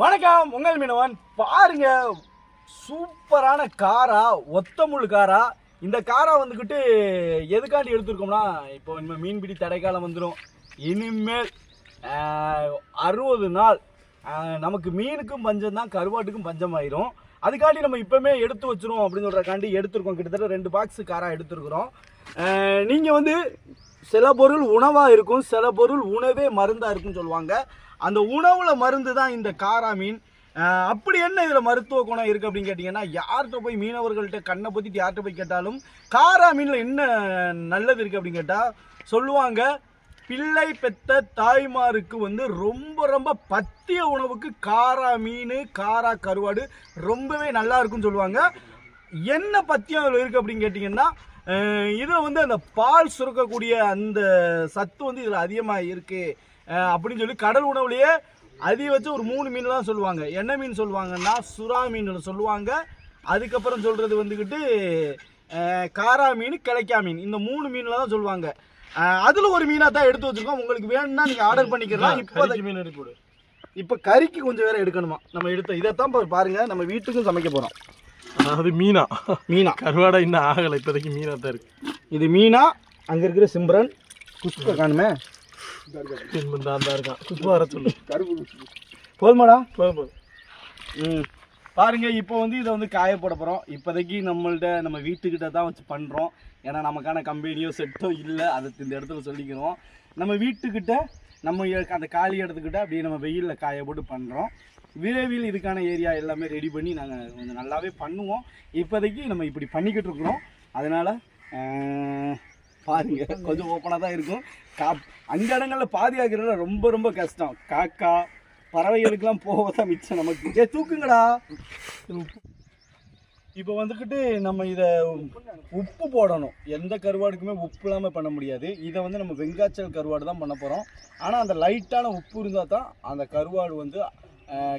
வணக்கம் உங்கள் மீனவன். பாருங்க சூப்பரான காரா ஒத்தமுள் காரா. இந்த காரா வந்துக்கிட்டு எதுக்காண்டி எடுத்திருக்கோம்னா இப்போ இனிமேல் மீன்பிடி தடைக்காலம் வந்துடும் இனிமேல் அறுபது நாள் நமக்கு மீனுக்கும் பஞ்சம் தான் கருவாட்டுக்கும் பஞ்சம் ஆயிரும் அதுக்காண்டி நம்ம இப்போமே எடுத்து வச்சிரும் அப்படின்னு சொல்கிறக்காண்டி எடுத்திருக்கோம். கிட்டத்தட்ட ரெண்டு பாக்ஸ் காரா எடுத்திருக்கிறோம். நீங்கள் வந்து சில பொருள் உணவாக இருக்கும் சில பொருள் உணவே மருந்தாக இருக்குன்னு சொல்லுவாங்க. அந்த உணவில் மருந்து தான் இந்த காரா மீன். அப்படி என்ன இதில் மருத்துவ குணம் இருக்குது அப்படின்னு கேட்டிங்கன்னா யார்கிட்ட போய் மீனவர்கள்ட்ட கண்ணை பற்றிட்டு யார்கிட்ட போய் கேட்டாலும் காரா மீனில் என்ன நல்லது இருக்குது அப்படின்னு கேட்டால் சொல்லுவாங்க பிள்ளை பெத்த தாய்மாருக்கு வந்து ரொம்ப ரொம்ப பத்திய உணவுக்கு காரா மீன் காரா கருவாடு ரொம்பவே நல்லா இருக்குன்னு சொல்லுவாங்க. என்ன பத்தியம் அதில் இருக்குது அப்படின்னு கேட்டிங்கன்னா இதில் வந்து அந்த பால் சுரக்கக்கூடிய அந்த சத்து வந்து இதில் அதிகமாக இருக்குது அப்படின்னு சொல்லி கடல் உணவுலேயே அதிகபட்சம் ஒரு மூணு மீன் தான் சொல்லுவாங்க. என்ன மீன் சொல்லுவாங்கன்னா சுறா மீன் சொல்லுவாங்க. அதுக்கப்புறம் சொல்கிறது வந்துக்கிட்டு காரா மீன் கிளைக்கா மீன். இந்த மூணு மீனில் தான் சொல்லுவாங்க. அதில் ஒரு மீனாக தான் எடுத்து வச்சுருக்கோம். உங்களுக்கு வேணும்னா நீங்கள் ஆர்டர் பண்ணிக்கலாம். இப்போ மீன் போடு இப்போ கறிக்கு கொஞ்சம் வேற எடுக்கணுமா? நம்ம எடுத்த இதைத்தான் பா- பாருங்க. நம்ம வீட்டுக்கும் சமைக்க போகிறோம் அதாவது மீனா. மீனா. கருவாடை இன்னும் ஆகலை இப்போதைக்கு மீனா தான் இருக்கு. இது மீனா அங்கே இருக்கிற சிம்ரன் குஷ்ப காணுமே? தான் தான் இருக்கான். குஷ்பா வர சொல்லு. போதுமாடா? போதும் போதும். ம். பாருங்க இப்போ வந்து இதை வந்து காய போட போகிறோம் இப்போதைக்கு நம்மள்ட்ட நம்ம வீட்டுக்கிட்ட தான் வச்சு பண்ணுறோம் ஏன்னா நமக்கான கம்பெனியோ செட்டோ இல்லை. அதை இந்த இடத்துல சொல்லிக்கிறோம். நம்ம வீட்டுக்கிட்ட நம்ம அந்த காலி இடத்துக்கிட்ட அப்படியே நம்ம வெயிலில் காய போட்டு பண்ணுறோம் விரைவில் இதுக்கான ஏரியா எல்லாமே ரெடி பண்ணி நாங்கள் கொஞ்சம் நல்லாவே பண்ணுவோம். இப்போதைக்கு நம்ம இப்படி பண்ணிக்கிட்டு இருக்கிறோம். அதனால் பாருங்க கொஞ்சம் ஓப்பனாக தான் இருக்கும். கா அஞ்சு இடங்களில் பாதுகாக்கிறது ரொம்ப ரொம்ப கஷ்டம். காக்கா பறவைகளுக்கெல்லாம் போக தான் மிச்சம் நமக்கு. ஏ தூக்குங்கடா. இப்போ வந்துக்கிட்டு நம்ம இதை உப்பு போடணும். எந்த கருவாடுக்குமே உப்பு இல்லாமல் பண்ண முடியாது. இதை வந்து நம்ம வெங்காய்ச்சல் கருவாடு தான் பண்ண போகிறோம் ஆனால் அந்த லைட்டான உப்பு இருந்தால் தான் அந்த கருவாடு வந்து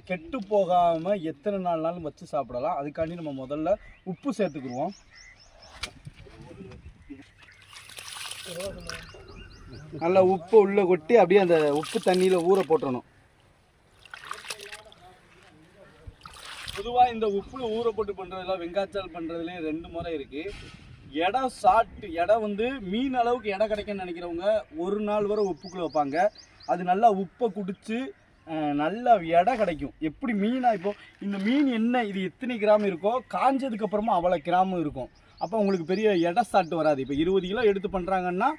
கெட்டு போகாமல் எத்தனை நாள்னாலும் வச்சு சாப்பிடலாம். அதுக்காண்டி நம்ம முதல்ல உப்பு சேர்த்துக்குருவோம் நல்லா உப்பு உள்ளே கொட்டி அப்படியே அந்த உப்பு தண்ணியில் ஊற போட்டுறணும். பொதுவாக இந்த உப்புல ஊற போட்டு பண்ணுறதுல வெங்காய்ச்சால் பண்ணுறதுலேயே ரெண்டு முறை இருக்குது இடம் சாட்டு இடம் வந்து மீன் அளவுக்கு இடம் கிடைக்குன்னு நினைக்கிறவங்க ஒரு நாள் வரை உப்புக்குள்ளே வைப்பாங்க. அது நல்லா உப்பை குடித்து நல்லா எடை கிடைக்கும். எப்படி மீனாக இப்போது இந்த மீன் என்ன இது எத்தனை கிராம் இருக்கோ காஞ்சதுக்கு அப்புறமா அவ்வளோ கிராம் இருக்கும். அப்போ உங்களுக்கு பெரிய எடை சாட்டு வராது. இப்போ இருபது கிலோ எடுத்து பண்ணுறாங்கன்னா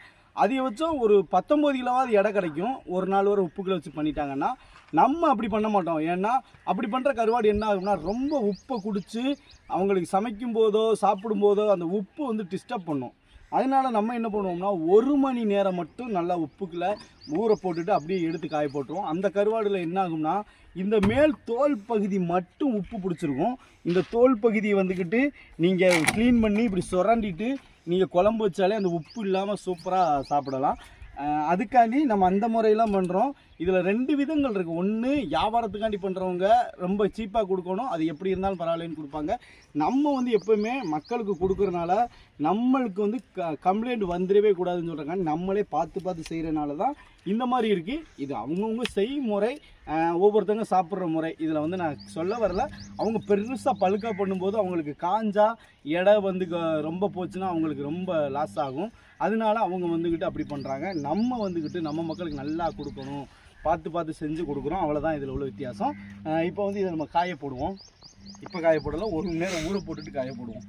அதிகபட்சம் ஒரு பத்தொம்பது கிலோவாவது எடை கிடைக்கும். ஒரு நாள் ஒரு உப்பு கிலோ வச்சு பண்ணிட்டாங்கன்னா நம்ம அப்படி பண்ண மாட்டோம். ஏன்னா அப்படி பண்ணுற கருவாடு என்ன ஆகும்னா ரொம்ப உப்பை குடித்து அவங்களுக்கு சமைக்கும் போதோ சாப்பிடும் போதோ அந்த உப்பு வந்து டிஸ்டர்ப் பண்ணும். அதனால் நம்ம என்ன பண்ணுவோம்னா ஒரு மணி நேரம் மட்டும் நல்லா உப்புக்குள்ள ஊற போட்டுட்டு அப்படியே எடுத்து காய போட்டுருவோம். அந்த கருவாடில் என்ன ஆகும்னா இந்த மேல் தோல் பகுதி மட்டும் உப்பு பிடிச்சிருக்கும். இந்த தோல் பகுதியை வந்துக்கிட்டு நீங்கள் க்ளீன் பண்ணி இப்படி சுரண்டிட்டு நீங்கள் குழம்பு வச்சாலே அந்த உப்பு இல்லாமல் சூப்பராக சாப்பிடலாம். அதுக்காண்டி நம்ம அந்த முறையெல்லாம் பண்ணுறோம் இதில் ரெண்டு விதங்கள் இருக்குது ஒன்று வியாபாரத்துக்காண்டி பண்ணுறவங்க ரொம்ப சீப்பாக கொடுக்கணும். அது எப்படி இருந்தாலும் பரவாயில்லன்னு கொடுப்பாங்க. நம்ம வந்து எப்போவுமே மக்களுக்கு கொடுக்குறனால நம்மளுக்கு வந்து க கம்ப்ளைண்ட் வந்துடவே கூடாதுன்னு சொல்கிறாங்க நம்மளே பார்த்து பார்த்து செய்கிறனால தான் இந்த மாதிரி இருக்குது இது அவங்கவுங்க செய்முறை முறை ஒவ்வொருத்தவங்க சாப்பிட்ற முறை. இதில் வந்து நான் சொல்ல வரல. அவங்க பெருசாக பழுக்கா பண்ணும்போது அவங்களுக்கு காஞ்சா எடை வந்து க- ரொம்ப போச்சுன்னா அவங்களுக்கு ரொம்ப லாஸ் ஆகும். அதனால அவங்க வந்துக்கிட்டு அப்படி பண்ணுறாங்க நம்ம வந்துக்கிட்டு நம்ம மக்களுக்கு நல்லா கொடுக்கணும். பார்த்து பார்த்து செஞ்சு கொடுக்குறோம். அவ்வளோதான் இதில் உள்ள வித்தியாசம். இப்போ வந்து இதை நம்ம காய போடுவோம். இப்போ காய போடல ஒரு மணி நேரம் ஊற போட்டுட்டு காய போடுவோம்.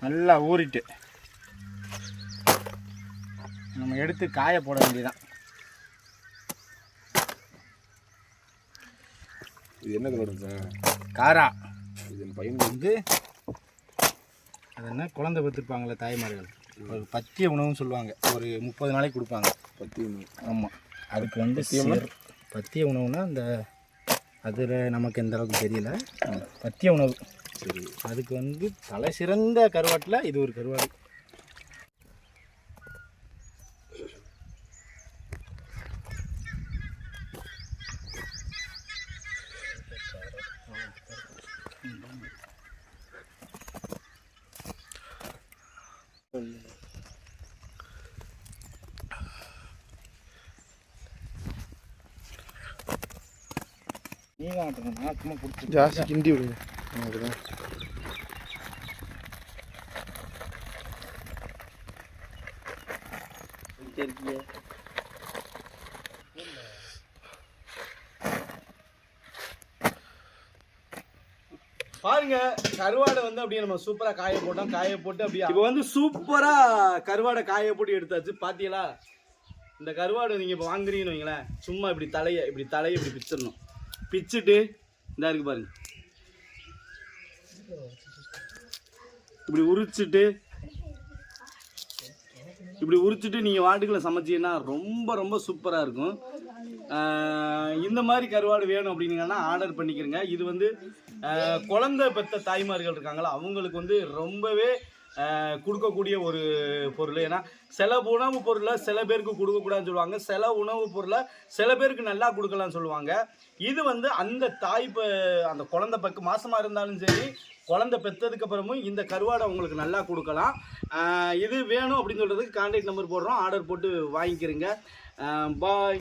நல்லா ஊறிட்டு நம்ம எடுத்து காய போட வேண்டியதான் இது என்ன கலர் சார் காரா. இது பையன் வந்து அது என்ன? குழந்தை பெற்றிருப்பாங்களே தாய்மார்கள். ஒரு பத்திய உணவுன்னு சொல்லுவாங்க. ஒரு முப்பது நாளைக்கு கொடுப்பாங்க. பத்தி ஆமாம் அதுக்கு வந்து? சேர்- பத்திய உணவுனா இந்த அதில் நமக்கு எந்த அளவுக்கு தெரியல. பத்திய உணவு. சரி. அதுக்கு வந்து தலை சிறந்த கருவாட்டில் இது ஒரு கருவாடு. ஜாஸ்தி கிண்டி விடுங்க அதுதான் பாருங்க கருவாடை வந்து அப்படியே நம்ம சூப்பரா காய போட்டோம். காய போட்டு அப்படியே இப்போ வந்து சூப்பரா கருவாடை காய போட்டு எடுத்தாச்சு. பாத்தீங்களா? இந்த கருவாடு நீங்க இப்போ வாங்குறீங்கன்னு வைங்களேன். சும்மா இப்படி தலையை இப்படி தலையை இப்படி பிச்சிடணும். பிச்சுட்டு இதாக இருக்குது பாருங்க. இப்படி உரிச்சிட்டு இப்படி உரிச்சிட்டு நீங்கள் வாட்டுக்குள்ள சமைச்சீங்கன்னா ரொம்ப ரொம்ப சூப்பராக இருக்கும். இந்த மாதிரி கருவாடு வேணும் அப்படின்னீங்கன்னா ஆர்டர் பண்ணிக்கிறங்க. இது வந்து குழந்தை பெற்ற தாய்மார்கள் இருக்காங்களா அவங்களுக்கு வந்து ரொம்பவே கொடுக்கக்கூடிய ஒரு பொருள். ஏன்னா சில உணவுப் பொருளை சில பேருக்கு கொடுக்கக்கூடாதுன்னு சொல்லுவாங்க. சில உணவுப் பொருளை சில பேருக்கு நல்லா கொடுக்கலாம்னு சொல்லுவாங்க. இது வந்து அந்த தாய் ப அந்த குழந்தை பக்கு மாசமாக இருந்தாலும் சரி குழந்தை பெற்றதுக்கு அப்புறமும் இந்த கருவாடை உங்களுக்கு நல்லா கொடுக்கலாம். இது வேணும் அப்படின்னு சொல்கிறதுக்கு கான்டாக்ட் நம்பர் போடுறோம். ஆர்டர் போட்டு வாங்கிக்கிறீங்க. பாய்